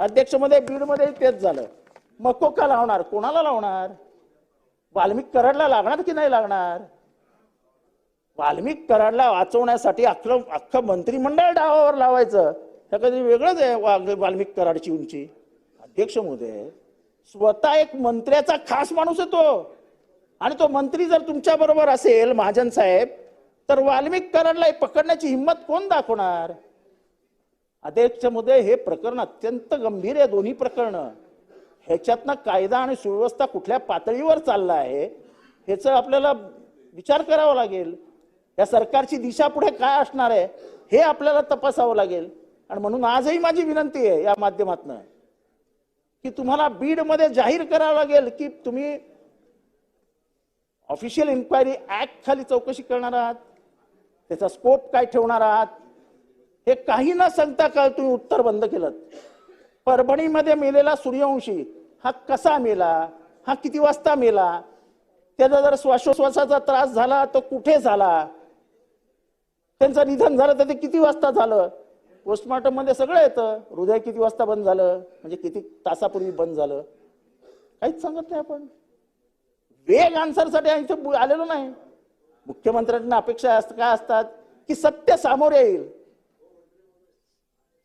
अध्यक्षमध्ये बीडमध्ये तेच झालं. मग तो का लावणार? कोणाला लावणार? वाल्मिक कराडला लागणार की नाही लागणार? वाल्मिक कराडला वाचवण्यासाठी अख्खं अख्खं मंत्रिमंडळ डावावर लावायचं. हे कधी वेगळंच आहे वा- वाल्मिक कराडची उंची. अध्यक्ष मोदय स्वतः एक मंत्र्याचा खास माणूस आहे तो. आणि तो मंत्री जर तुमच्या बरोबर असेल महाजन साहेब तर वाल्मिक कराडला पकडण्याची हिंमत कोण दाखवणार? अध्यक्षमध्ये हे प्रकरण अत्यंत गंभीर आहे दोन्ही प्रकरणं. ह्याच्यातनं कायदा आणि सुव्यवस्था कुठल्या पातळीवर चालला आहे ह्याचं आपल्याला विचार करावा लागेल. या सरकारची दिशा पुढे काय असणार आहे हे आपल्याला तपासावं लागेल. आणि म्हणून आजही माझी विनंती आहे या माध्यमातनं की तुम्हाला बीडमध्ये जाहीर करावं लागेल की तुम्ही ऑफिशियल इन्क्वायरी ऍक्ट खाली चौकशी करणार आहात त्याचा स्कोप काय ठेवणार आहात हे काही न सांगता काल तुम्ही उत्तर बंद केलं परभणीमध्ये मेलेला सूर्यवंशी हा कसा मेला? हा किती वाजता मेला? त्याचा जर श्वासोश्वासाचा त्रास झाला तर कुठे झाला? त्यांचं निधन झालं तर ते किती वाजता झालं? पोस्टमॉर्टममध्ये सगळं येतं. हृदय किती वाजता बंद झालं? म्हणजे किती तासापूर्वी बंद झालं? काहीच सांगत नाही आपण. वेग आन्सरसाठी इथे आलेलो नाही. मुख्यमंत्र्यांना अपेक्षा काय असतात? की सत्य सामोरे येईल.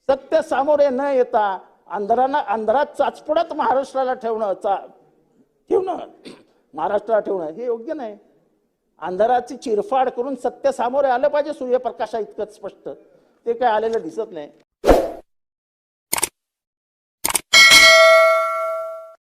सत्य सामोरे न येता अंधारांना अंधारात चाचपडत महाराष्ट्राला ठेवणं चा ठेवणं महाराष्ट्राला ठेवणं हे योग्य नाही. अंधाराची चिरफाड करून सत्य सामोरे आलं पाहिजे सूर्यप्रकाशा इतकंच स्पष्ट. ते काय आलेलं दिसत नाही.